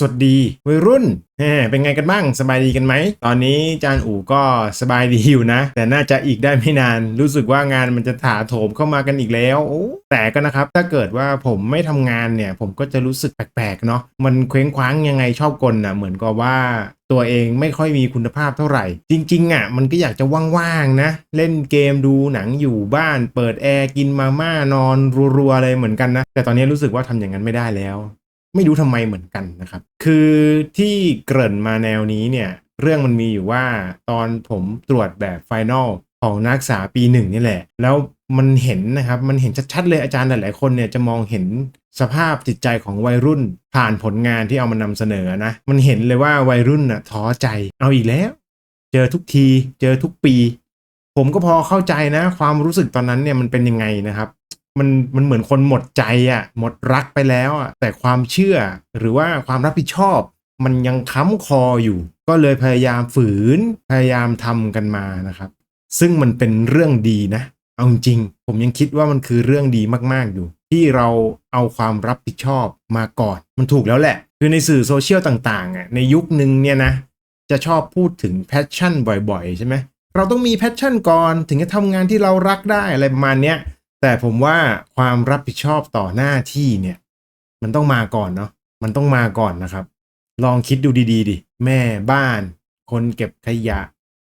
สวัสดีวัยรุ่นเป็นไงกันบ้างสบายดีกันไหม ตอนนี้จานอู่ก็สบายดีอยู่นะ แต่น่าจะอีกได้ไม่นาน รู้สึกว่างานมันจะถาโถมเข้ามากันอีกแล้วแต่ก็นะครับ ถ้าเกิดว่าผมไม่ทำงานเนี่ย ผมก็จะรู้สึกแปลกๆเนาะมันเคว้งคว้างยังไงชอบกลน่ะเหมือนกับว่าตัวเองไม่ค่อยมีคุณภาพเท่าไหร่ จริงๆอะมันก็อยากจะว่างๆนะ เล่นเกมดูหนังอยู่บ้าน เปิดแอร์กินมาม่านอนรัวๆเลยเหมือนกันนะแต่ตอนนี้รู้สึกว่าทำอย่างนั้นไม่ได้แล้ว ไม่รู้ทำไมเหมือนกันนะครับ คือที่เกริ่นมาแนวนี้เนี่ย เรื่องมันมีอยู่ว่าตอนผมตรวจแบบไฟนอลของนักศึกษาปีหนึ่งนี่แหละ แล้วมันเห็นนะครับ มันเห็นชัดๆเลยอาจารย์หลายๆคนเนี่ยจะมองเห็นสภาพจิตใจของวัยรุ่น ผ่านผลงานที่เอามานำเสนอนะ มันเห็นเลยว่าวัยรุ่นน่ะท้อใจเอาอีกแล้ว เจอทุกที เจอทุกปี ผมก็พอเข้าใจนะ ความรู้สึกตอนนั้นเนี่ยมันเป็นยังไงนะครับ มันมันเหมือนคนหมดใจอะ่ะหมดรักไปแล้วอะ่ะแต่ความเชื่อหรือว่าความรับผิดชอบ มันยังค้ำคออยู่ ก็เลยพยายามฝืนพยายามทำกันมานะครับ ซึ่งมันเป็นเรื่องดีนะ เอาจริง ผมยังคิดว่ามันคือเรื่องดีมากๆอยู่ ที่เราเอาความรับผิดชอบมาก่อน มันถูกแล้วแหละ คือในสื่อโซเชียลต่างๆอะในยุคนึงเนี่ยนะจะชอบพูดถึงแพชชั่นบ่อยๆ ใช่ไหมเราต้องมีแพชชั่นก่อนถึงจะทำงานที่เรารักได้อะไรประมาณเนี้ย แต่ผมว่าความรับผิดชอบต่อหน้าที่เนี่ย มันต้องมาก่อนเนาะมันต้องมาก่อนนะครับ ลองคิดดูดีๆดิแม่บ้าน คนเก็บขยะ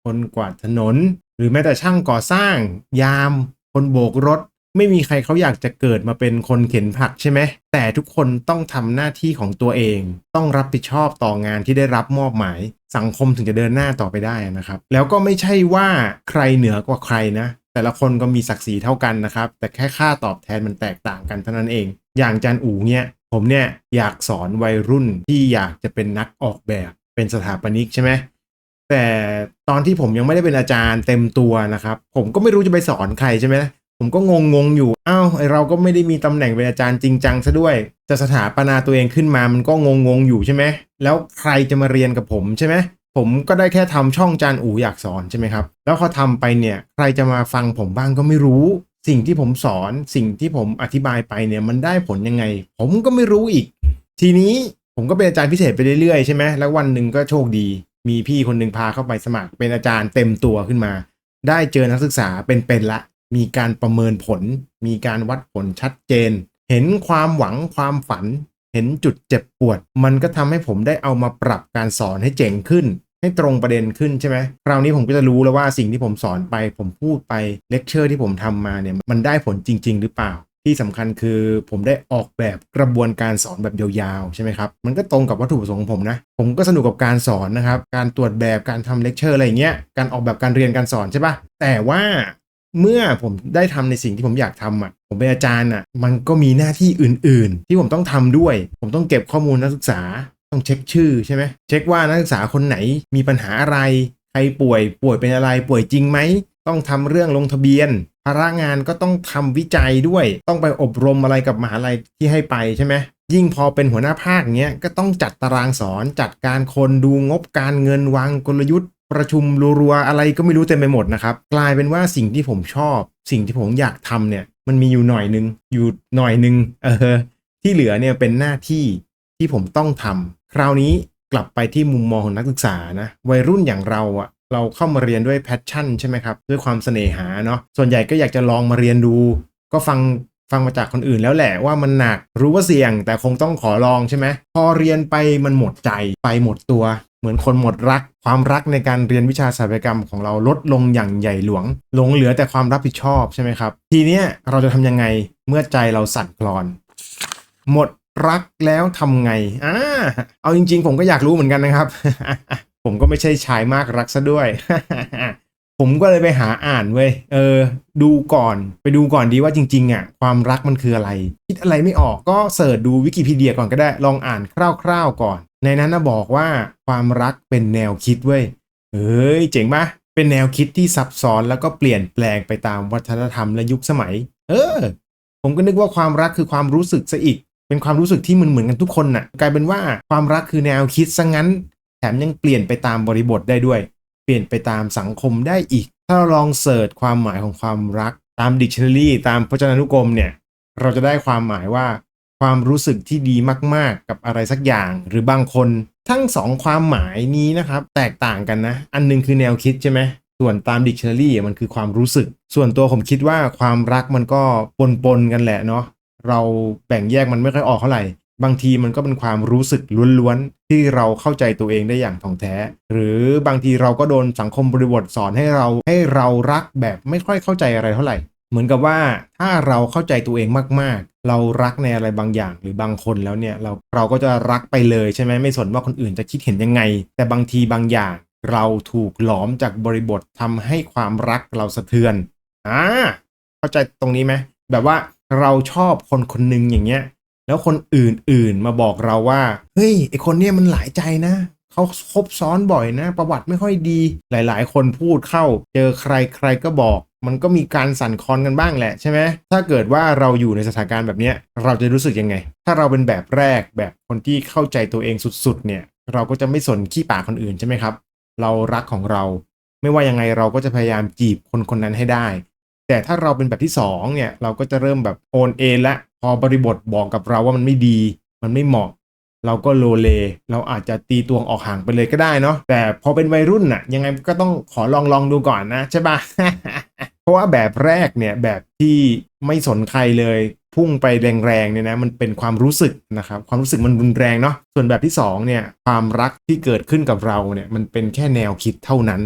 คนกวาดถนน หรือแม้แต่ช่างก่อสร้าง ยาม คนโบกรถ ไม่มีใครเขาอยากจะเกิดมาเป็นคนเข็นผักใช่ไหมแต่ทุกคนต้องทำหน้าที่ของตัวเอง ต้องรับผิดชอบต่องานที่ได้รับมอบหมาย สังคมถึงจะเดินหน้าต่อไปได้นะครับ แล้วก็ไม่ใช่ว่าใครเหนือกว่าใครนะ แต่ละคนก็มีศักดิ์ศรีเท่ากันนะครับ แต่แค่ค่าตอบแทนมันแตกต่างกันเท่านั้นเอง อย่างจานอู๋เนี่ยผมเนี่ยอยากสอนวัยรุ่นที่อยากจะเป็นนักออกแบบเป็นสถาปนิกใช่ไหมแต่ตอนที่ผมยังไม่ได้เป็นอาจารย์เต็มตัวนะครับ ผมก็ไม่รู้จะไปสอนใครใช่ไหมผมก็งงงอยู่อ้าวเราก็ไม่ได้มีตำแหน่งเป็นอาจารย์จริงจังซะด้วย จะสถาปนาตัวเองขึ้นมามันก็งงงอยู่ใช่ไหมแล้วใครจะมาเรียนกับผมใช่ไหม ผมก็ได้แค่ทำช่องจานอูอยากสอนใช่ไหมครับ แล้วพอทำไปเนี่ยใครจะมาฟังผมบ้างก็ไม่รู้ สิ่งที่ผมสอนสิ่งที่ผมอธิบายไปเนี่ยมันได้ผลยังไง ผมก็ไม่รู้อีก ทีนี้ผมก็เป็นอาจารย์พิเศษไปเรื่อยๆใช่ไหมแล้ววันหนึ่งก็โชคดี มีพี่คนหนึ่งพาเข้าไปสมัคร เป็นอาจารย์เต็มตัวขึ้นมา ได้เจอนักศึกษาเป็นๆละ มีการประเมินผล มีการวัดผลชัดเจน เห็นความหวังความฝัน เห็นจุดเจ็บปวด มันก็ทำให้ผมได้เอามาปรับการสอนให้เจ๋งขึ้น ให้ตรงประเด็นขึ้นใช่ไหมคราวนี้ผมก็จะรู้แล้วว่าสิ่งที่ผมสอนไป ผมพูดไปเลคเชอร์ที่ผมทำมาเนี่ยมันได้ผลจริง ๆ หรือเปล่า ที่สำคัญคือผมได้ออกแบบกระบวนการสอนแบบยาวๆใช่ไหมครับมันก็ตรงกับวัตถุประสงค์ของผมนะ ผมก็สนุกกับการสอนนะครับการตรวจแบบการทำเลคเชอร์อะไรเงี้ยการออกแบบการเรียนการสอนใช่ปะแต่ว่า เมื่อผมได้ทำในสิ่งที่ผมอยากทำอะ ผมเป็นอาจารย์อะ มันก็มีหน้าที่อื่น ๆ ที่ผมต้องทำด้วย ผมต้องเก็บข้อมูลนักศึกษา ต้องเช็คชื่อใช่ไหมเช็คว่านักศึกษาคนไหนมีปัญหาอะไร ใครป่วย ป่วยเป็นอะไร ป่วยจริงไหม ต้องทำเรื่องลงทะเบียน ภาระงานก็ต้องทำวิจัยด้วย ต้องไปอบรมอะไรกับมหาลัยที่ให้ไปใช่ไหมยิ่งพอเป็นหัวหน้าภาคเงี้ยก็ต้องจัดตารางสอน จัดการคนดูงบการเงินวางกลยุทธ์ ประชุมรัวๆอะไรก็ไม่รู้เต็มไปหมดนะครับ กลายเป็นว่าสิ่งที่ผมชอบ สิ่งที่ผมอยากทำเนี่ยมันมีอยู่หน่อยนึง อยู่หน่อยนึงเออที่เหลือเนี่ยเป็นหน้าที่ที่ผมต้องทำคราวนี้กลับไปที่มุมมองของนักศึกษานะวัยรุ่นอย่างเราอะเราเข้ามาเรียนด้วยแพชชั่นใช่ไหมครับ ด้วยความเสน่หาเนาะส่วนใหญ่ก็อยากจะลองมาเรียนดู ก็ฟังฟังมาจากคนอื่นแล้วแหละว่ามันหนักรู้ว่าเสี่ยงแต่คงต้องขอลองใช่ไหมพอเรียนไปมันหมดใจไปหมดตัว เหมือนคนหมดรัก ความรักในการเรียนวิชาสถาปัตยกรรมของเราลดลงอย่างใหญ่หลวง หลงเหลือแต่ความรับผิดชอบใช่ไหมครับ ทีเนี้ยเราจะทำยังไงเมื่อใจเราสั่นคลอน หมดรักแล้วทำไงอ่าเอาจริง ๆ ผมก็อยากรู้เหมือนกันนะครับ ผมก็ไม่ใช่ชายมากรักซะด้วยผมก็เลยไปหาอ่านเว้ย เออ ดูก่อน ไปดูก่อนดีว่าจริงๆอะความรักมันคืออะไร คิดอะไรไม่ออกก็เสิร์ชดูวิกิพีเดียก่อนก็ได้ ลองอ่านคร่าวๆก่อน ในนั้นนะบอกว่าความรักเป็นแนวคิดเว้ยเฮ้ยเจ๋งปะเป็นแนวคิดที่ซับซ้อนแล้วก็เปลี่ยนแปลงไปตามวัฒนธรรมและยุคสมัย เออ ผมก็นึกว่าความรักคือความรู้สึกซะอีก เป็นความรู้สึกที่เหมือนเหมือนกันทุกคนน่ะ กลายเป็นว่าความรักคือแนวคิดซะงั้น แถมยังเปลี่ยนไปตามบริบทได้ด้วย เปลี่ยนไปตามสังคมได้อีก ถ้าเราลองเสิร์ชความหมายของความรักตามดิกชันนารีตามพจนานุกรมเนี่ย เราจะได้ความหมายว่า ความรู้สึกที่ดีมาก ๆ กับอะไรสักอย่าง หรือบางคนทั้งสองความหมายนี้นะครับ แตกต่างกันนะ อันหนึงคือแนวคิดใช่ไหมส่วนตามดิกชันนารีมันคือความรู้สึก ส่วนตัวผมคิดว่าความรักมันก็ปนๆกันแหละเนาะเราแบ่งแยกมันไม่ค่อยออกเท่าไหร่บางทีมันก็เป็นความรู้สึกล้วนๆ ที่เราเข้าใจตัวเองได้อย่างถ่องแท้ หรือบางทีเราก็โดนสังคมบริบทสอนให้เราให้เรารักแบบไม่ค่อยเข้าใจอะไรเท่าไหร่ เหมือนกับว่าถ้าเราเข้าใจตัวเองมาก ๆ เรารักในอะไรบางอย่างหรือบางคนแล้วเนี่ยเราเราก็จะรักไปเลยใช่ไหมไม่สนว่าคนอื่นจะคิดเห็นยังไง แต่บางทีบางอย่าง เราถูกหลอมจากบริบททำให้ความรักเราสะเทือนอ่าเข้าใจตรงนี้ไหมแบบว่าเราชอบคนคนหนึ่งอย่างเงี้ยแล้วคนอื่นๆมาบอกเราว่าเฮ้ยไอคนเนี้ยมันหลายใจนะเขาคบซ้อนบ่อยนะ ประวัติไม่ค่อยดี หลายๆ คนพูดเข้า เจอใครใครก็บอก มันก็มีการสั่นคลอนกันบ้างแหละใช่ไหมถ้าเกิดว่าเราอยู่ในสถานการณ์แบบนี้เราจะรู้สึกยังไง ถ้าเราเป็นแบบแรกแบบคนที่เข้าใจตัวเองสุดๆ เนี่ย เราก็จะไม่สนขี้ปากคนอื่นใช่ไหมครับ เรารักของเรา ไม่ว่ายังไงเราก็จะพยายามจีบคนคนนั้นให้ได้ แต่ถ้าเราเป็นแบบที่2เนี่ยเราก็จะเริ่มแบบโอนเอละพอบริบทบอกกับเราว่ามันไม่ดี มันไม่เหมาะเราก็โลเล เราอาจจะตีตวงออกห่างไปเลยก็ได้เนาะ แต่พอเป็นวัยรุ่นน่ะ ยังไงก็ต้องขอลองลองดูก่อนนะใช่ปะ เพราะว่าแบบแรกเนี่ยแบบที่ไม่สนใครเลย พุ่งไปแรงๆเนี่ยนะมันเป็นความรู้สึกนะครับความรู้สึกมันรุนแรงเนาะส่วนแบบที่สองเนี่ยความรักที่เกิดขึ้นกับเราเนี่ยมันเป็นแค่แนวคิดเท่านั้น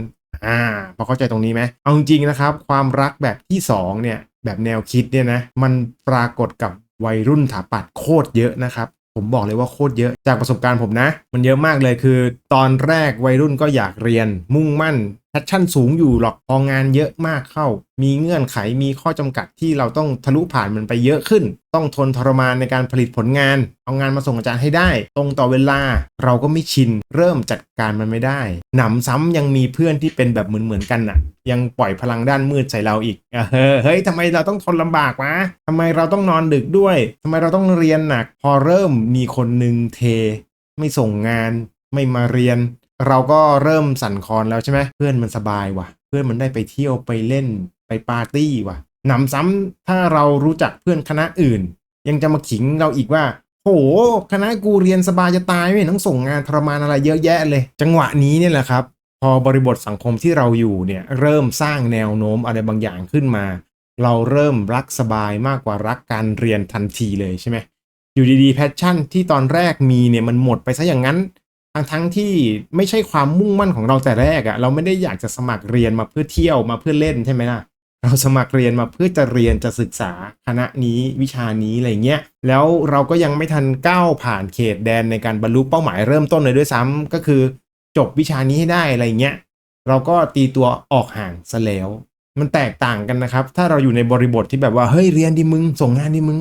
อ่าพอเข้าใจตรงนี้ไหมเอาจริงๆนะครับ ความรักแบบที่สองเนี่ยแบบแนวคิดเนี่ยนะมันปรากฏกับวัยรุ่นถาปัดโคตรเยอะนะครับผมบอกเลยว่าโคตรเยอะจากประสบการณ์ผมนะ มันเยอะมากเลยคือ ตอนแรกวัยรุ่นก็อยากเรียนมุ่งมั่น ชชั่นสูงอยู่หรอกพองานเยอะมากเข้า มีเงื่อนไขมีข้อจำกัดที่เราต้องทะลุผ่านมันไปเยอะขึ้น ต้องทนทรมานในการผลิตผลงาน เอางานมาส่งอาจารย์ให้ได้ ตรงต่อเวลาเราก็ไม่ชิน เริ่มจัดการมันไม่ได้ หนำซ้ำยังมีเพื่อนที่เป็นแบบเหมือนเหมือนกันน่ะ ยังปล่อยพลังด้านมืดใส่เราอีกเออเฮ้ยทำไมเราต้องทนลำบากวะทำไมเราต้องนอนดึกด้วยทำไมเราต้องเรียนหนัก พอเริ่มมีคนหนึ่งเท ไม่ส่งงาน ไม่มาเรียน เราก็เริ่มสั่นคลอนแล้วใช่ไหมเพื่อนมันสบายว่ะ เพื่อนมันได้ไปเที่ยวไปเล่นไปปาร์ตี้ว่ะหนำซ้ำถ้าเรารู้จักเพื่อนคณะอื่น ยังจะมาขิงเราอีกว่าโหคณะกูเรียนสบายจะตายไม่ต้องส่งงานทรมานอะไรเยอะแยะเลย จังหวะนี้เนี่ยแหละครับ พอบริบทสังคมที่เราอยู่เนี่ยเริ่มสร้างแนวโน้มอะไรบางอย่างขึ้นมา เราเริ่มรักสบายมากกว่ารักการเรียนทันทีเลยใช่ไหมอยู่ดีๆแพชชั่นที่ตอนแรกมีเนี่ยมันหมดไปซะอย่างนั้น ทั้งทั้งที่ไม่ใช่ความมุ่งมั่นของเราแต่แรกอะ่ะ เราไม่ได้อยากจะสมัครเรียนมาเพื่อเที่ยวมาเพื่อเล่นใช่ไหมล่ะ เราสมัครเรียนมาเพื่อจะเรียนจะศึกษาคณะนี้วิชานี้อะไรเงี้ย แล้วเราก็ยังไม่ทันก้าวผ่านเขตแดนในการบรรลุเป้าหมายเริ่มต้นเลยด้วยซ้ำก็คือจบวิชานี้ให้ได้อะไรเงี้ย เราก็ตีตัวออกห่างซะแล้ว มันแตกต่างกันนะครับ ถ้าเราอยู่ในบริบทที่แบบว่าเฮ้ยเรียนดิมึง ส่งงานดิมึง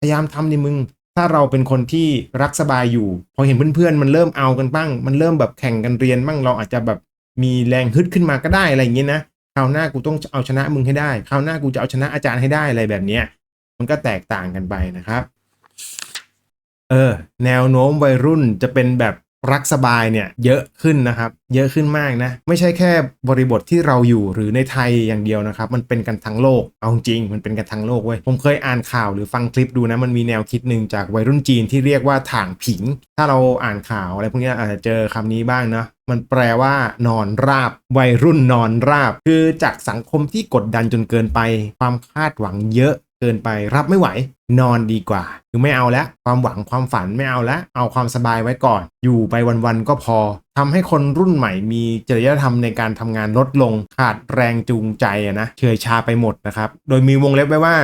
พยายามทำดิมึง ถ้าเราเป็นคนที่รักสบายอยู่ พอเห็นเพื่อนๆมันเริ่มเอากันบ้าง มันเริ่มแบบแข่งกันเรียนบ้างเราอาจจะแบบมีแรงฮึดขึ้นมาก็ได้อะไรอย่างเงี้ยนะคราวหน้ากูต้องเอาชนะมึงให้ได้คราวหน้ากูจะเอาชนะอาจารย์ให้ได้อะไรแบบเนี้ยมันก็แตกต่างกันไปนะครับ เออ แนวโน้มวัยรุ่นจะเป็นแบบ รักสบายเนี่ยเยอะขึ้นนะครับ เยอะขึ้นมากนะ ไม่ใช่แค่บริบทที่เราอยู่หรือในไทยอย่างเดียวนะครับ มันเป็นกันทั้งโลกเอาจริง มันเป็นกันทั้งโลกเว้ยผมเคยอ่านข่าวหรือฟังคลิปดูนะมันมีแนวคิดหนึ่งจากวัยรุ่นจีนที่เรียกว่าถ่างผิง ถ้าเราอ่านข่าวอะไรพวกนี้อาจจะเจอคำนี้บ้างนะมันแปลว่านอนราบ วัยรุ่นนอนราบ คือจากสังคมที่กดดันจนเกินไป ความคาดหวังเยอะ เกินไปรับไม่ไหวนอนดีกว่าคือไม่เอาแล้วความหวังความฝันไม่เอาแล้วเอาความสบายไว้ก่อน อยู่ไปวันๆก็พอทำให้คนรุ่นใหม่มีจริยธรรมในการทำงานลดลงขาดแรงจูงใจนะเฉอยชาไปหมดนะครับ โดยมีวงเล็บไว้ว่า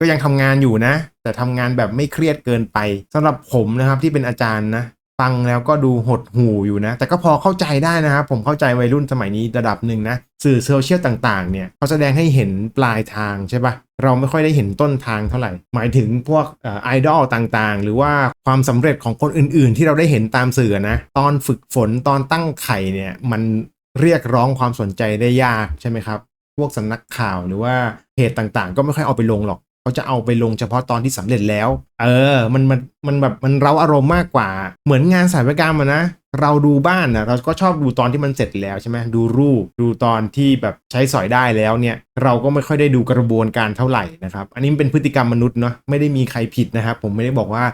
ก็ยังทำงานอยู่นะ แต่ทำงานแบบไม่เครียดเกินไปสำหรับผมนะครับที่เป็นอาจารย์นะฟังแล้วก็ดูหดหูอยู่นะ แต่ก็พอเข้าใจได้นะครับ ผมเข้าใจวัยรุ่นสมัยนี้ระดับหนึ่งนะ สื่อโซเชียลต่างๆเนี่ยเขาแสดงให้เห็นปลายทางใช่ปะ เราไม่ค่อยได้เห็นต้นทางเท่าไหร่ หมายถึงพวกไอดอลต่างๆ หรือว่าความสำเร็จของคนอื่น ๆ ที่เราได้เห็นตามสื่อนะ ตอนฝึกฝนตอนตั้งไข่เนี่ยมันเรียกร้องความสนใจได้ยากใช่ไหมครับ พวกสำนักข่าวหรือว่าเพจต่างๆ ก็ไม่ค่อยเอาไปลงหรอกเขาจะเอาไปลงเฉพาะตอนที่สำเร็จแล้ว เออ มันมันมันแบบมันเร้าอารมณ์มากกว่า เหมือนงานสายวิกรรมอะนะ เราดูบ้านนะเราก็ชอบดูตอนที่มันเสร็จแล้วใช่ไหมดูรูปดูตอนที่แบบใช้สอยได้แล้วเนี่ย เราก็ไม่ค่อยได้ดูกระบวนการเท่าไหร่นะครับ อันนี้เป็นพฤติกรรมมนุษย์เนาะไม่ได้มีใครผิดนะครับ ผมไม่ได้บอกว่า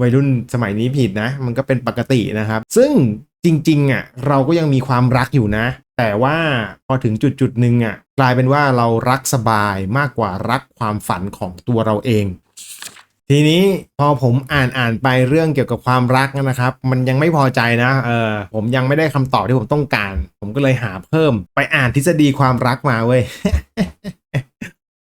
วัยรุ่นสมัยนี้ผิดนะ มันก็เป็นปกตินะครับ ซึ่งจริงๆอะเราก็ยังมีความรักอยู่นะ แต่ว่าพอถึงจุดจุดๆหนึ่งอะกลายเป็นว่าเรารักสบายมากกว่ารักความฝันของตัวเราเอง ทีนี้พอผมอ่านอ่านไปเรื่องเกี่ยวกับความรักนะครับ มันยังไม่พอใจนะเออผมยังไม่ได้คำตอบที่ผมต้องการ ผมก็เลยหาเพิ่มไปอ่านทฤษฎีความรักมาเว้ย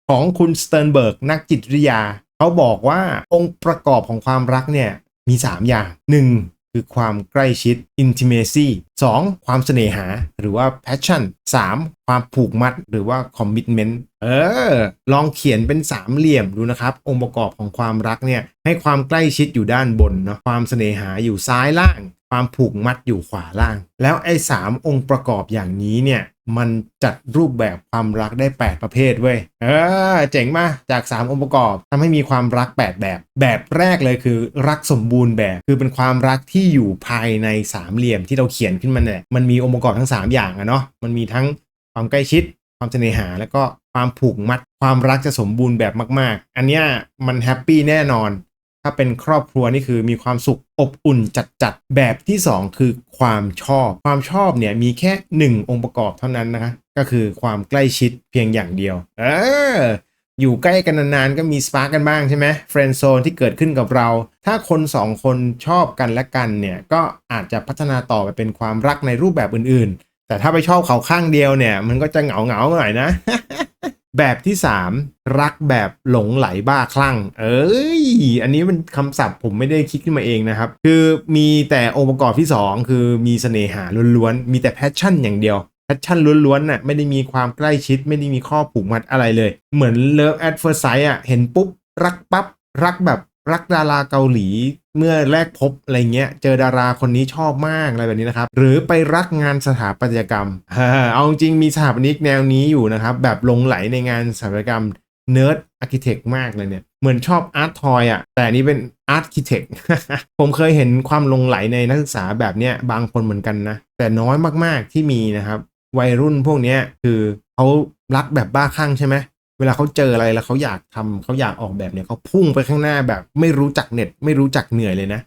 ของคุณสเต r ร์นเบิร์กนักจิตวิทยา เขาบอกว่าองค์ประกอบของความรักเนี่ยมี 3 อย่าง 1. คือความใกล้ชิด intimacy 2. ความเสน่หาหรือว่า passion 3. ความผูกมัดหรือว่า commitment เออ ลองเขียนเป็นสามเหลี่ยมดูนะครับ องค์ประกอบของความรักเนี่ยให้ความใกล้ชิดอยู่ด้านบนเนาะความเสน่หาอยู่ซ้ายล่าง ความผูกมัดอยู่ขวาล่าง แล้วไอ้สามองค์ประกอบอย่างนี้เนี่ย มันจัดรูปแบบความรักได้ 8 ประเภทเว้ย เออ เจ๋งมากจาก 3 องค์ประกอบทำให้มีความรัก 8 แบบ แบบแรกเลยคือ รักสมบูรณ์แบบ คือเป็นความรักที่อยู่ภายในสามเหลี่ยมที่เราเขียนขึ้นมาเนี่ยมันมีองค์ประกอบทั้ง 3 อย่างอะเนาะ มันมีทั้งความใกล้ชิด ความเสน่หา แล้วก็ความผูกมัด ความรักจะสมบูรณ์แบบมาก ๆ อันเนี้ยมันแฮปปี้แน่นอน ถ้าเป็นครอบครัวนี่คือมีความสุขอบอุ่นจัดๆ แบบที่ 2 คือความชอบ ความชอบเนี่ยมีแค่ 1 องค์ประกอบเท่านั้นนะคะก็คือความใกล้ชิดเพียงอย่างเดียว เอออยู่ใกล้กันนานๆก็มีสปาร์กกันบ้างใช่ไหมเฟรนด์โซนที่เกิดขึ้นกับเรา ถ้าคนสองคนชอบกันและกันเนี่ย ก็อาจจะพัฒนาต่อไปเป็นความรักในรูปแบบอื่นๆ แต่ถ้าไปชอบเขาข้างเดียวเนี่ย มันก็จะเหงาๆหน่อยนะ แบบที่3รักแบบหลงไหลบ้าคลั่ง เอ้ย อันนี้มันคำศัพท์ผมไม่ได้คิดขึ้นมาเองนะครับ คือมีแต่องค์ประกอบที่2คือมีเสน่หาล้วนๆ มีแต่แพชชั่นอย่างเดียว แพชชั่นล้วนๆน่ะไม่ได้มีความใกล้ชิด ไม่ได้มีข้อผูกมัดอะไรเลย เหมือน Love at First Sight อะเห็นปุ๊บ รักปับ๊บรักแบบรักดาราเกาหลี เมื่อแรกพบอะไรเงี้ย เจอดาราคนนี้ชอบมากอะไรแบบนี้นะครับ หรือไปรักงานสถาปัตยกรรม เอาจริงมีสถาปนิกแนวนี้อยู่นะครับ แบบหลงไหลในงานสถาปัตยกรรมเนิร์ดอาร์เคเต็กมากเลยเนี่ย เหมือนชอบอาร์ตทอยอะ แต่นี้เป็นอาร์ตคิเทคผมเคยเห็นความลงไหลในนักศึกษาแบบเนี้ยบางคนเหมือนกันนะ แต่น้อยมากๆที่มีนะครับ วัยรุ่นพวกเนี้ยคือเขารักแบบบ้าคลั่งใช่ไหมเวลาเขาเจออะไรแล้วเขาอยากทำเขาอยากออกแบบเนี่ยเขาพุ่งไปข้างหน้าแบบ ไม่รู้จักเน็ต ไม่รู้จักเหนื่อยเลยนะ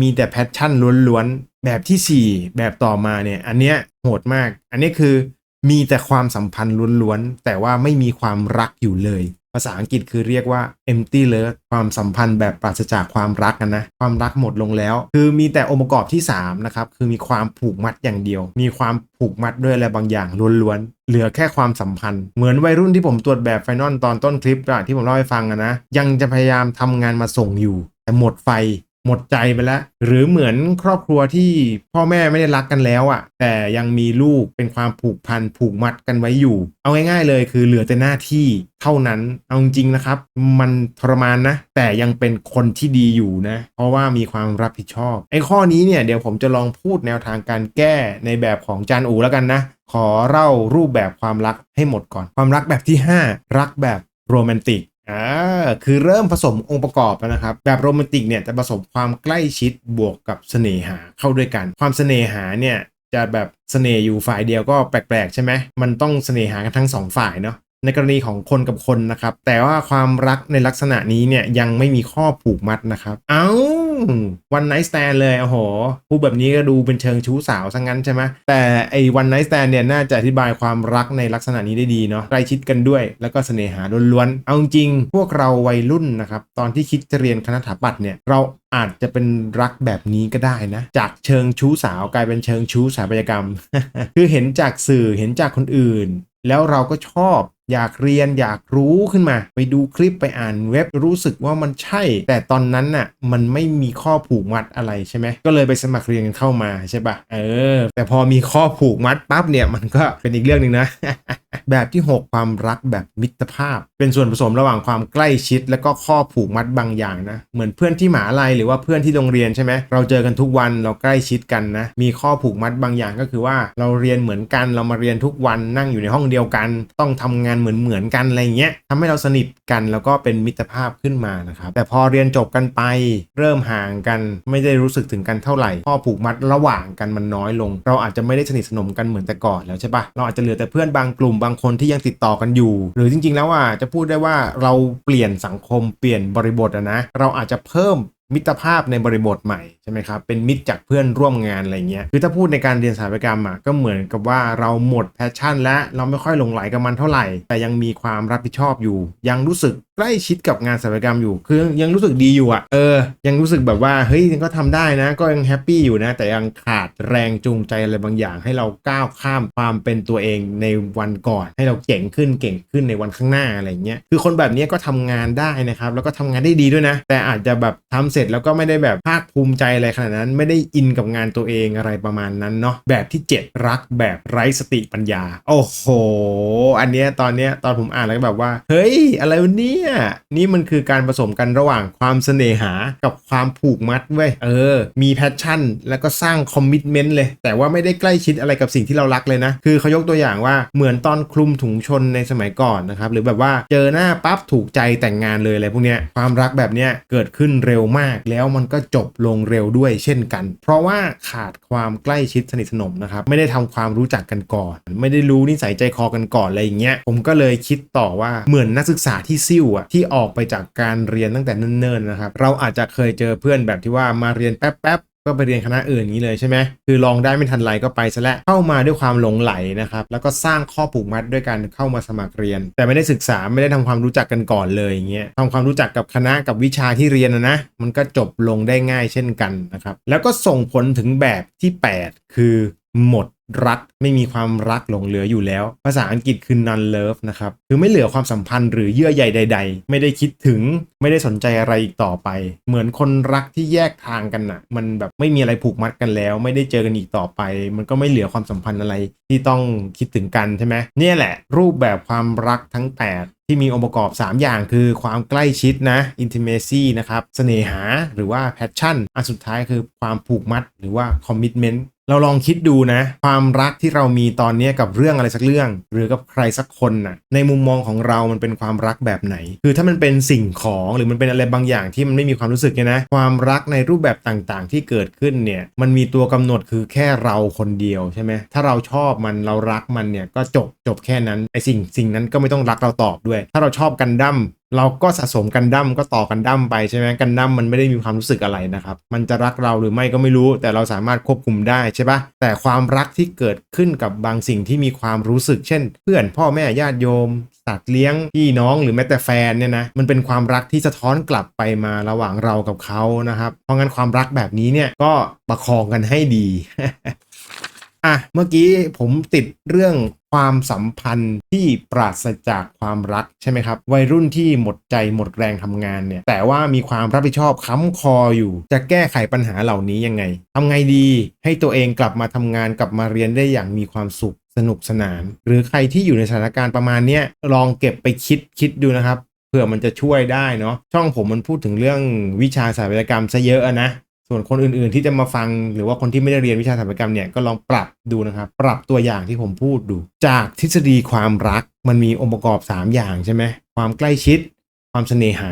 มีแต่แพชชั่นล้วนๆ แบบทีสี่4 แบบต่อมาเนี่ย อันเนี้ยโหดมาก อันนี้คือมีแต่ความสัมพันธ์ล้วนๆ แต่ว่าไม่มีความรักอยู่เลย ภาษาอังกฤษคือเรียกว่า empty love ความสัมพันธ์แบบปราศจากความรักกันนะ ความรักหมดลงแล้ว คือมีแต่องค์ประกอบที่3นะครับ คือมีความผูกมัดอย่างเดียว มีความผูกมัดด้วยอะไรบางอย่างล้วนๆ เหลือแค่ความสัมพันธ์ เหมือนวัยรุ่นที่ผมตรวจแบบไฟนอลตอนต้นคลิปที่ผมเล่าให้ฟังอะนะ ยังจะพยายามทำงานมาส่งอยู่ แต่หมดไฟ หมดใจไปแล้ว หรือเหมือนครอบครัวที่พ่อแม่ไม่ได้รักกันแล้วอะ่ะ แต่ยังมีลูกเป็นความผูกพันผูกมัดกันไว้อยู่ เอาง่ายๆเลยคือเหลือแต่หน้าที่เท่านั้น เอาจริงนะครับ มันทรมานนะ แต่ยังเป็นคนที่ดีอยู่นะ เพราะว่ามีความรับผิดชอบ ไอ้ข้อนี้เนี่ยเดี๋ยวผมจะลองพูดแนวทางการแก้ในแบบของจานอูแล้วกันนะ ขอเล่ารูปแบบความรักให้หมดก่อน ความรักแบบที่ 5 รักแบบโรแมนติก อ่าคือเริ่มผสมองค์ประกอบแล้วนะครับ แบบโรแมนติกเนี่ยจะผสมความใกล้ชิดบวกกับเสน่หาเข้าด้วยกัน ความเสน่หาเนี่ยจะแบบเสน่ห์อยู่ฝ่ายเดียวก็แปลกๆ ใช่ไหมมันต้องเสน่หากันทั้งสองฝ่ายเนาะ ในกรณีของคนกับคนนะครับ แต่ว่าความรักในลักษณะนี้เนี่ยยังไม่มีข้อผูกมัดนะครับ เอ้าวันไนท์สแตนเลยโอ้โหพูดแบบนี้ก็ดูเป็นเชิงชู้สาวซะงั้นใช่ไหมแต่ไอ้วันไนท์สแตนเนี่ยน่าจะอธิบายความรักในลักษณะนี้ได้ดีเนาะใกล้ชิดกันด้วย แล้วก็เสน่หาล้วนๆ เอาจริง พวกเราวัยรุ่นนะครับ ตอนที่คิดจะเรียนคณะสถาปัตย์เนี่ยเราอาจจะเป็นรักแบบนี้ก็ได้นะ จากเชิงชู้สาวกลายเป็นเชิงชู้สถาปัตยกรรม คือเห็นจากสื่อเห็นจากคนอื่น แล้วเราก็ชอบ อยากเรียนอยากรู้ขึ้นมา ไปดูคลิปไปอ่านเว็บรู้สึกว่ามันใช่ แต่ตอนนั้นน่ะมันไม่มีข้อผูกมัดอะไรใช่ไหมก็เลยไปสมัครเรียนกันเข้ามาใช่ปะเออ แต่พอมีข้อผูกมัดปั๊บเนี่ยมันก็เป็นอีกเรื่องหนึ่งนะ แบบที่ 6 ความรักแบบมิตรภาพ เป็นส่วนผสมระหว่างความใกล้ชิด และก็ข้อผูกมัดบางอย่างนะเหมือนเพื่อนที่หมหาลัยหรือว่าเพื่อนที่โรงเรียนใช่ไหมเราเจอกันทุกวันเราใกล้ชิดกันนะมีข้อผูกมัดบางอย่างก็คือว่าเราเรียนเหมือนกันเรามาเรียนทุกวันนั่งอยู่ในห้องเดียวกัน ต้องทำงานเหมือนเหมือนๆกันอะไรเงี้ยทำให้เราสนิทกันแล้วก็เป็นมิตรภาพขึ้นมานะครับแต่พอเรียนจบกันไป เริ่มห่างกันไม่ได้รู้สึกถึงกันเท่าไหร่ข้อผูกมัดระหว่างกันมันน้อยลง เราอาจจะไม่ได้สนิทสนมกันเหมือนแต่ก่อนแล้วใช่ปะเราอาจจะเหลือแต่เพื่อนบางกลุ่มบางคนที่ยังติดต่อกันอยู่ หรือจริง ๆ แล้วอะจะพูดได้ว่าเราเปลี่ยนสังคมเปลี่ยนบริบทอะนะ เราอาจจะเพิ่ม มิตรภาพในบริบทใหม่ใช่ไหมครับเป็นมิตรจากเพื่อนร่วมงานอะไรเงี้ยคือถ้าพูดในการเรียนสถาปัตยกรรมอะก็เหมือนกับว่าเราหมดแพชชั่น และเราไม่ค่อยหลงไหลกับมันเท่าไหร่ แต่ยังมีความรับผิดชอบอยู่ ยังรู้สึก ใกล้ชิดกับงานสถาปัตยกรรมอยู่คือยังรู้สึกดีอยู่อะเออยังรู้สึกแบบว่าเฮ้ยก็ทำได้นะ ก็ยังแฮปปี้อยู่นะ แต่ยังขาดแรงจูงใจอะไรบางอย่าง ให้เราก้าวข้ามความเป็นตัวเองในวันก่อน ให้เราเก่งขึ้นเก่งขึ้นในวันข้างหน้าอะไรเงี้ยคือคนแบบนี้ก็ทำงานได้นะครับแล้วก็ทำงานได้ดีด้วยนะ แต่อาจจะแบบทำเสร็จแล้วก็ไม่ได้แบบภาคภูมิใจอะไรขนาดนั้นไม่ได้อินกับงานตัวเองอะไรประมาณนั้นเนาะแบบที่ 7 รักแบบไร้สติปัญญา โอ้โห อันเนี้ยตอนเนี้ยตอนผมอ่านแล้วก็แบบว่า เฮ้ย อะไรวะเนี่ยนี่มันคือการผสมกันระหว่างความเสน่หากับความผูกมัดเว้ยเออ มีแพชชั่น แล้วก็สร้างคอมมิชเมนต์เลย แต่ว่าไม่ได้ใกล้ชิดอะไรกับสิ่งที่เรารักเลยนะ คือเขายกตัวอย่างว่าเหมือนตอนคลุมถุงชนในสมัยก่อนนะครับ หรือแบบว่าเจอหน้าปั๊บถูกใจแต่งงานเลยอะไรพวกเนี้ยความรักแบบเนี้ยเกิดขึ้นเร็วมาก แล้วมันก็จบลงเร็วด้วยเช่นกัน เพราะว่าขาดความใกล้ชิดสนิทสนมนะครับไม่ได้ทำความรู้จักกันก่อน ไม่ได้รู้นิสัยใจคอกันก่อนอะไรอย่างเงี้ยผมก็เลยคิดต่อว่าเหมือนนักศึกษาที่ซิ่วอะที่ออกไปจากการเรียนตั้งแต่เนิ่นๆนะครับเราอาจจะเคยเจอเพื่อนแบบที่ว่ามาเรียนแป๊บๆก็ไปเรียนคณะอื่นอย่างนี้เลยใช่ไหม คือลองได้ไม่ทันไรก็ไปซะแล้ว เข้ามาด้วยความหลงไหลนะครับ แล้วก็สร้างข้อผูกมัดด้วยการเข้ามาสมัครเรียน แต่ไม่ได้ศึกษาไม่ได้ทำความรู้จักกันก่อนเลยอย่างเงี้ยทำความรู้จักกับคณะกับวิชาที่เรียนนะนะ มันก็จบลงได้ง่ายเช่นกันนะครับ แล้วก็ส่งผลถึงแบบที่ 8 คือหมด รักไม่มีความรักหลงเหลืออยู่แล้ว ภาษาอังกฤษคือ non love นะครับ คือไม่เหลือความสัมพันธ์หรือเยื่อใยใด ๆ ไม่ได้คิดถึงไม่ได้สนใจอะไรอีกต่อไป เหมือนคนรักที่แยกทางกันน่ะ มันแบบไม่มีอะไรผูกมัดกันแล้ว ไม่ได้เจอกันอีกต่อไป มันก็ไม่เหลือความสัมพันธ์อะไรที่ต้องคิดถึงกันใช่ไหมเนี่ยแหละ รูปแบบความรักทั้ง8ที่มีองค์ประกอบ 3 อย่างคือความใกล้ชิดนะ intimacy นะครับเสน่หาหรือว่า passion อันสุดท้ายคือความผูกมัดหรือว่า commitment เราลองคิดดูนะ ความรักที่เรามีตอนนี้กับเรื่องอะไรสักเรื่อง หรือกับใครสักคนน่ะในมุมมองของเรามันเป็นความรักแบบไหน คือถ้ามันเป็นสิ่งของหรือมันเป็นอะไรบางอย่างที่มันไม่มีความรู้สึกเนี่ยนะความรักในรูปแบบต่างๆ ที่เกิดขึ้นเนี่ยมันมีตัวกำหนดคือแค่เราคนเดียวใช่ไหมถ้าเราชอบมันเรารักมันเนี่ยก็จบจบแค่นั้นไอสิ่งสิ่งนั้นก็ไม่ต้องรักเราตอบด้วย ถ้าเราชอบกันดั้ม เราก็สะสมกันดั้มก็ต่อกันดั้มไปใช่ไหมกันดั้มมันไม่ได้มีความรู้สึกอะไรนะครับ มันจะรักเราหรือไม่ก็ไม่รู้ แต่เราสามารถควบคุมได้ใช่ปะแต่ความรักที่เกิดขึ้นกับบางสิ่งที่มีความรู้สึก เช่น เพื่อนพ่อแม่ญาติโยม สัตว์เลี้ยงพี่น้องหรือแม้แต่แฟนเนี่ยนะมันเป็นความรักที่สะท้อนกลับไปมาระหว่างเรากับเขานะครับ เพราะงั้นความรักแบบนี้เนี่ยก็ประคองกันให้ดีอะเมื่อกี้ผมติดเรื่อง ความสัมพันธ์ที่ปราศจากความรักใช่ไหมครับ วัยรุ่นที่หมดใจหมดแรงทำงานเนี่ย แต่ว่ามีความรับผิดชอบค้ำคออยู่ จะแก้ไขปัญหาเหล่านี้ยังไงทำไงดี ให้ตัวเองกลับมาทำงานกลับมาเรียนได้อย่างมีความสุขสนุกสนาน หรือใครที่อยู่ในสถานการณ์ประมาณนี้ลองเก็บไปคิดคิดดูนะครับเผื่อมันจะช่วยได้เนาะช่องผมมันพูดถึงเรื่องวิชาสถาปัตยกรรมซะเยอะนะ ส่วนคนอื่นๆที่จะมาฟังหรือว่าคนที่ไม่ได้เรียนวิชาสถาปัตยกรรมเนี่ยก็ลองปรับดูนะครับ ปรับตัวอย่างที่ผมพูดดู จากทฤษฎีความรักมันมีองค์ประกอบ 3 อย่างใช่ไหมความใกล้ชิด ความเสน่หา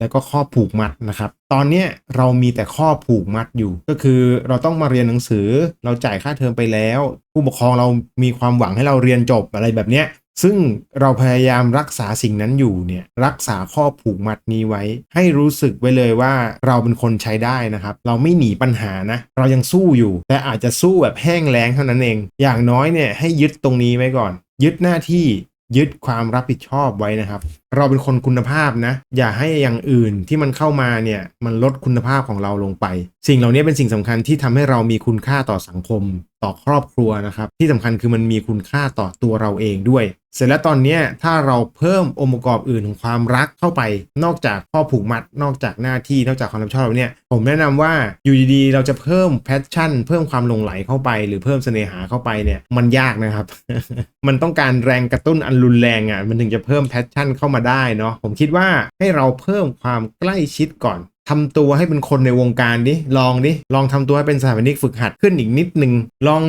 แล้วก็ข้อผูกมัดนะครับ ตอนนี้เรามีแต่ข้อผูกมัดอยู่ ก็คือเราต้องมาเรียนหนังสือ เราจ่ายค่าเทอมไปแล้ว ผู้ปกครองเรามีความหวังให้เราเรียนจบอะไรแบบเนี้ย ซึ่งเราพยายามรักษาสิ่งนั้นอยู่เนี่ยรักษาข้อผูกมัดนี้ไว้ ให้รู้สึกไว้เลยว่าเราเป็นคนใช้ได้นะครับ เราไม่หนีปัญหานะ เรายังสู้อยู่ แต่อาจจะสู้แบบแห้งแล้งเท่านั้นเอง อย่างน้อยเนี่ยให้ยึดตรงนี้ไว้ก่อน ยึดหน้าที่ยึดความรับผิดชอบไว้นะครับ เราเป็นคนคุณภาพนะ อย่าให้อย่างอื่นที่มันเข้ามาเนี่ยมันลดคุณภาพของเราลงไป สิ่งเหล่านี้เป็นสิ่งสำคัญที่ทำให้เรามีคุณค่าต่อสังคม ต่อครอบครัวนะครับ ที่สำคัญคือมันมีคุณค่าต่อตัวเราเองด้วย เสร็จแล้วตอนนี้ถ้าเราเพิ่มองค์ประกอบอื่นของความรักเข้าไป นอกจากข้อผูกมัด นอกจากหน้าที่นอกจากความรับผิดชอบเนี่ย ผมแนะนำว่าอยู่ดีๆ เราจะเพิ่มแพชชั่น เพิ่มความหลงไหลเข้าไป หรือเพิ่มเสน่หาเข้าไปเนี่ยมันยากนะครับ มันต้องการแรงกระตุ้นอันรุนแรงอะมันถึงจะเพิ่มแพชชั่นเข้ามาได้เนาะผมคิดว่าให้เราเพิ่มความใกล้ชิดก่อนทำตัวให้เป็นคนในวงการดิ ลองดิ ลองทำตัวให้เป็นสถาปนิกฝึกหัดขึ้นอีกนิดนึงลอง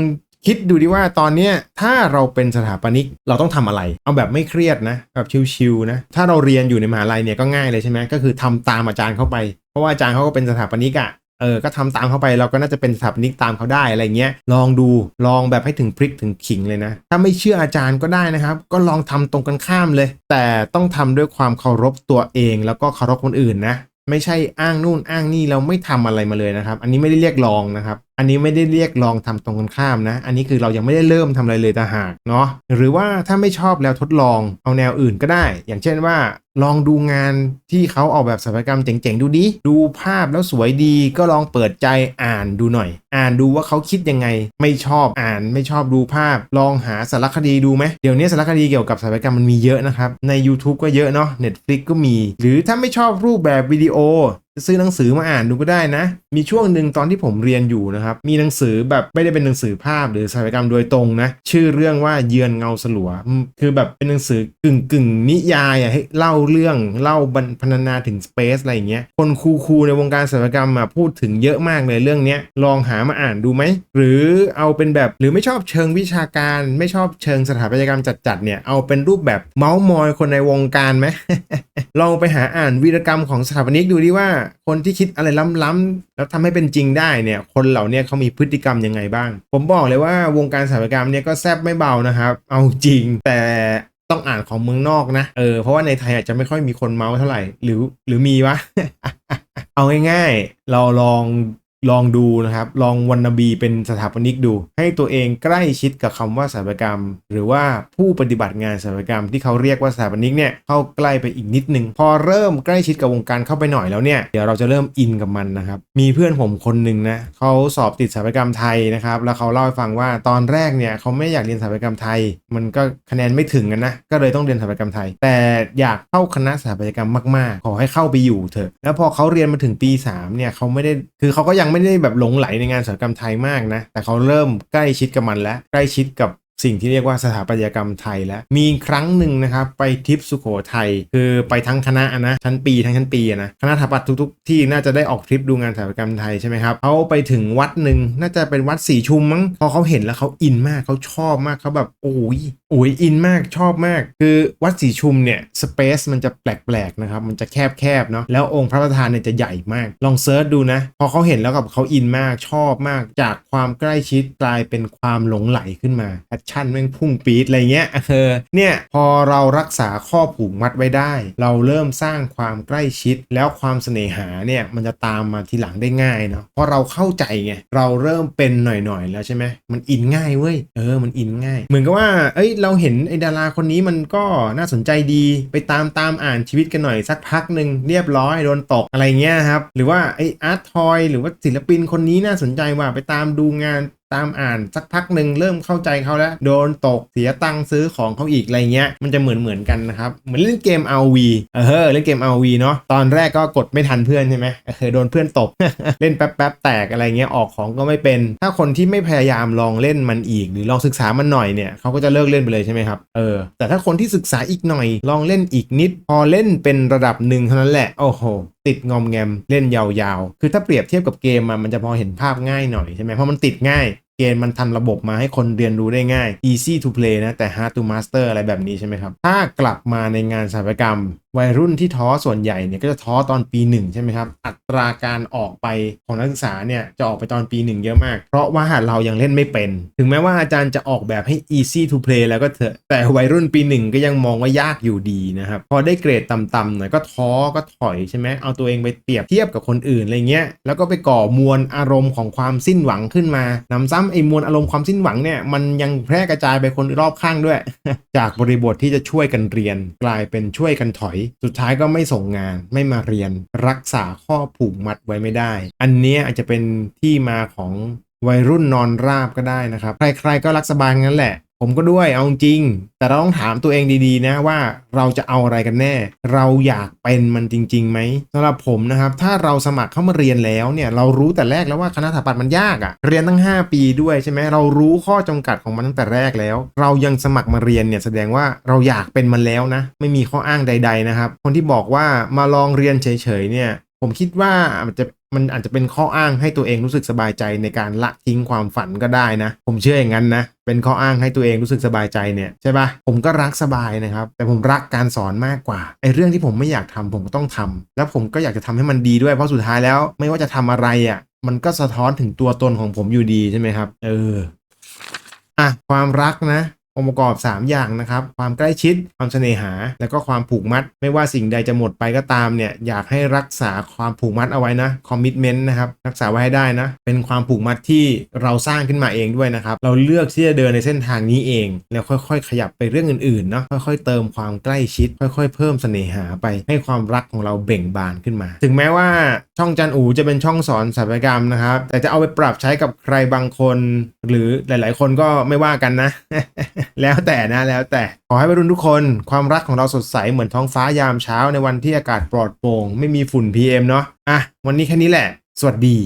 คิดดูดิว่าตอนเนี้ยถ้าเราเป็นสถาปนิกเราต้องทำอะไร เอาแบบไม่เครียดนะแบบชิวๆนะถ้าเราเรียนอยู่ในมหาลัยเนี่ยก็ง่ายเลยใช่ไหมก็คือทำตามอาจารย์เข้าไป เพราะว่าอาจารย์เขาก็เป็นสถาปนิกอะ่ะเออ ก็ทำตามเข้าไปเราก็น่าจะเป็นสถาปนิกตามเขาได้อะไรเงี้ย ลองดูลองแบบให้ถึงพริกถึงขิงเลยนะ ถ้าไม่เชื่ออาจารย์ก็ได้นะครับ ก็ลองทำตรงกันข้ามเลย แต่ต้องทำด้วยความเคารพตัวเอง แล้วก็เคารพคนอื่นนะ ไม่ใช่อ้างนู่นอ้างนี่เราไม่ทำอะไรมาเลยนะครับ อันนี้ไม่ได้เรียกรองนะครับอันนี้ไม่ได้เรียกรองทำตรงกันข้ามนะ อันนี้คือเรายังไม่ได้เริ่มทำอะไรเลยแต่หากเนาะหรือว่าถ้าไม่ชอบแล้วทดลองเอาแนวอื่นก็ได้ อย่างเช่นว่า ลองดูงานที่เขาออกแบบสถาปัตยกรรมเจ๋งๆดูดิดูภาพแล้วสวยดีก็ลองเปิดใจอ่านดูหน่อย อ่านดูว่าเขาคิดยังไง ไม่ชอบอ่านไม่ชอบดูภาพ ลองหาสารคดีดูไหมเดี๋ยวนี้สารคดีเกี่ยวกับสถาปัตยกรรมมันมีเยอะนะครับใน YouTube ก็เยอะเนาะ Netflix ก็มี หรือถ้าไม่ชอบรูปแบบวิดีโอ ซื้อหนังสือมาอ่านดูก็ได้นะ มีช่วงหนึ่งตอนที่ผมเรียนอยู่นะครับ มีหนังสือแบบไม่ได้เป็นหนังสือภาพหรือสถาปัตยกรรมโดยตรงนะ ชื่อเรื่องว่าเยือนเงาสลัว คือแบบเป็นหนังสือกึ่งกึ่งนิยายอะให้เล่าเรื่องเล่าบรรพรรณนาถึงสเปซอะไรอย่างเงี้ย คนคูลๆในวงการสถาปัตยกรรมอะพูดถึงเยอะมากเลยเรื่องเนี้ย ลองหามาอ่านดูไหม หรือเอาเป็นแบบหรือไม่ชอบเชิงวิชาการไม่ชอบเชิงสถาปัตยกรรมจัดๆเนี่ย เอาเป็นรูปแบบเมาส์มอยคนในวงการไหมลองไปหาอ่านวีรกรรมของสถาปนิกดูดิว่าคนที่คิดอะไรล้ำๆแล้วทำให้เป็นจริงได้เนี่ย คนเหล่านี้เขามีพฤติกรรมยังไงบ้าง ผมบอกเลยว่าวงการสถาปัตยกรรมเนี่ยก็แซบไม่เบานะครับ เอาจริงแต่ต้องอ่านของเมืองนอกนะเออเพราะว่าในไทยอาจจะไม่ค่อยมีคนเมาส์เท่าไหร่ หรือหรือมีวะ เอาง่ายๆ เราลอง ลองดูนะครับ ลองวันนบีเป็นสถาปนิกดู ให้ตัวเองใกล้ชิดกับคำว่าสถาปกรรม หรือว่าผู้ปฏิบัติงานสถาปกรรมที่เขาเรียกว่าสถาปนิกเนี่ยเข้าใกล้ไปอีกนิดนึง พอเริ่มใกล้ชิดกับวงการเข้าไปหน่อยแล้วเนี่ยเดี๋ยวเราจะเริ่มอินกับมันนะครับ มีเพื่อนผมคนหนึ่งนะเขาสอบติดสถาปกรรมไทยนะครับ แล้วเขาเล่าให้ฟังว่าตอนแรกเนี่ยเขาไม่อยากเรียนสถาปกรรมไทย มันก็คะแนนไม่ถึงกันนะก็เลยต้องเรียนสถาปกรรมไทย แต่อยากเข้าคณะสถาปัตยกรรมมาก ๆ ขอให้เข้าไปอยู่เถอะแล้วพอเขาเรียนมาถึงปี3เนี่ยเขาไม่ได้คือเขาก็ยังไม่ได้แบบหลงไหลในงานศิลปกรรมไทยมากนะ แต่เขาเริ่มใกล้ชิดกับมันแล้ว ใกล้ชิดกับ สิ่งที่เรียกว่าสถาปัตยกรรมไทยแล้ว มีครั้งหนึ่งนะครับไปทริปสุโขทัยคือไปทั้งคณะนะชั้นปีทั้งชั้นปีนะคณะสถาปัตย์ทุก ๆ ที่น่าจะได้ออกทริปดูงานสถาปัตยกรรมไทยใช่ไหมครับเขาไปถึงวัดหนึ่งน่าจะเป็นวัดสีชุมมั้งพอเขาเห็นแล้วเขาอินมากเขาชอบมากเขาแบบโอ้ยโอ้ยอินมากชอบมาก คือวัดสีชุมเนี่ยสเปซมันจะแปลกๆนะครับมันจะแคบๆเนาะแล้วองค์พระประธานเนี่ยจะใหญ่มาก ลองเซิร์ชดูนะ พอเขาเห็นแล้วกับเขาอินมากชอบมาก จากความใกล้ชิดกลายเป็นความหลงไหลขึ้นมาชั่นแม่งพุ่งปี๊ดอะไรเงี้ยเออเนี่ยพอเรารักษาข้อผูกมัดไว้ได้ เราเริ่มสร้างความใกล้ชิด แล้วความเสน่หาเนี่ยมันจะตามมาทีหลังได้ง่ายเนาะเพราะเราเข้าใจไงเราเริ่มเป็นหน่อยๆแล้วใช่ไหมมันอินง่ายเว้ยเออมันอินง่าย เหมือนกับว่าเอ้ยเราเห็นไอ้ดาราคนนี้มันก็น่าสนใจดีไปตามตามอ่านชีวิตกันหน่อยสักพักหนึ่งเรียบร้อยโดนตกอะไรเงี้ยครับหรือว่าไอ้อาร์ตทอยหรือว่าศิลปินคนนี้น่าสนใจว่าไปตามดูงาน ตามอ่านสักพักหนึ่งเริ่มเข้าใจเขาแล้ว โดนตกเสียตังค์ซื้อของเขาอีกอะไรเงี้ยมันจะเหมือนเหมือนกันนะครับ เหมือนเล่นเกม RV เออเล่นเกม RV เนาะตอนแรกก็กดไม่ทันเพื่อนใช่ไหมเออโดนเพื่อนตก เล่นแป๊บแป๊บแตกอะไรเงี้ยออกของก็ไม่เป็น ถ้าคนที่ไม่พยายามลองเล่นมันอีก หรือลองศึกษามันหน่อยเนี่ยเขาก็จะเลิกเล่นไปเลยใช่ไหมครับเออแต่ถ้าคนที่ศึกษาอีกหน่อย ลองเล่นอีกนิด พอเล่นเป็นระดับหนึ่งเท่านั้นแหละโอ้โห ติดงอมแงมเล่นยาวๆ คือถ้าเปรียบเทียบกับเกมอะมันจะพอเห็นภาพง่ายหน่อยใช่ไหมเพราะมันติดง่ายเกมมันทำระบบมาให้คนเรียนรู้ได้ง่าย easy to play นะ แต่ hard to master อะไรแบบนี้ใช่ไหมครับ ถ้ากลับมาในงานสถาปัตยกรรม วัยรุ่นที่ท้อส่วนใหญ่เนี่ยก็จะท้อตอนปีหนึ่งใช่ไหมครับ อัตราการออกไปของนักศึกษาเนี่ยจะออกไปตอนปีหนึ่งเยอะมาก เพราะว่าเรายังเล่นไม่เป็น ถึงแม้ว่าอาจารย์จะออกแบบให้ easy to play แล้วก็เถอะ แต่วัยรุ่นปีหนึ่งก็ยังมองว่ายากอยู่ดีนะครับ พอได้เกรดต่ำๆหน่อยก็ท้อก็ถอยใช่ไหมเอาตัวเองไปเปรียบเทียบกับคนอื่นอะไรเงี้ย แล้วก็ไปก่อมวลอารมณ์ของความสิ้นหวังขึ้นมานำซ้ำไอ้มวลอารมณ์ความสิ้นหวังเนี่ยมันยังแพร่กระจายไปคนรอบข้างด้วย จากบริบทที่จะช่วยกันเรียน กลายเป็นช่วยกันถอยสุดท้ายก็ไม่ส่งงานไม่มาเรียน รักษาข้อผูกมัดไว้ไม่ได้ อันนี้อาจจะเป็นที่มาของวัยรุ่นนอนราบก็ได้นะครับ ใครๆก็รักสบายงั้นแหละผมก็ด้วยเอาจริง แต่เราต้องถามตัวเองดีๆ นะว่าเราจะเอาอะไรกันแน่ เราอยากเป็นมันจริงๆไหมสำหรับผมนะครับ ถ้าเราสมัครเข้ามาเรียนแล้วเนี่ย เรารู้แต่แรกแล้วว่าคณะสถาปัตย์มันยากอะ่ะ เรียนตั้ง 5 ปีด้วยใช่ไหมเรารู้ข้อจำกัดของมันตั้งแต่แรกแล้ว เรายังสมัครมาเรียนเนี่ยแสดงว่าเราอยากเป็นมันแล้วนะ ไม่มีข้ออ้างใด ๆนะครับ คนที่บอกว่ามาลองเรียนเฉยๆเนี่ย ผมคิดว่ามันจะ มันอาจจะเป็นข้ออ้างให้ตัวเองรู้สึกสบายใจในการละทิ้งความฝันก็ได้นะ ผมเชื่ออย่างนั้นนะ เป็นข้ออ้างให้ตัวเองรู้สึกสบายใจเนี่ยใช่ปะผมก็รักสบายนะครับ แต่ผมรักการสอนมากกว่าไอ้เรื่องที่ผมไม่อยากทำผมก็ต้องทำแล้วผมก็อยากจะทำให้มันดีด้วยเพราะสุดท้ายแล้ว ไม่ว่าจะทำอะไรอะมันก็สะท้อนถึงตัวตนของผมอยู่ดีใช่ไหมครับ เอออะความรักนะ องค์ประกอบ 3 อย่างนะครับ ความใกล้ชิด ความเสน่หา แล้วก็ความผูกมัด ไม่ว่าสิ่งใดจะหมดไปก็ตามเนี่ย อยากให้รักษาความผูกมัดเอาไว้นะ คอมมิชเมนต์นะครับ รักษาไว้ให้ได้นะ เป็นความผูกมัดที่เราสร้างขึ้นมาเองด้วยนะครับ เราเลือกที่จะเดินในเส้นทางนี้เอง แล้วค่อยๆ ขยับไปเรื่องอื่นๆ เนาะ ค่อยๆ เติมความใกล้ชิด ค่อยๆ เพิ่มเสน่หาไป ให้ความรักของเราเบ่งบานขึ้นมา ถึงแม้ว่าช่องจันอูจะเป็นช่องสอนศัลยกรรมนะครับ แต่จะเอาไปปรับใช้กับใครบางคน หรือหลาย ๆ คนก็ไม่ว่ากันนะแล้วแต่นะแล้วแต่ขอให้วัยรุ่นทุกคนความรักของเราสดใสเหมือนท้องฟ้ายามเช้าในวันที่อากาศปลอดโปร่งไม่มีฝุ่น PM เนาะอะวันนี้แค่นี้แหละ สวัสดี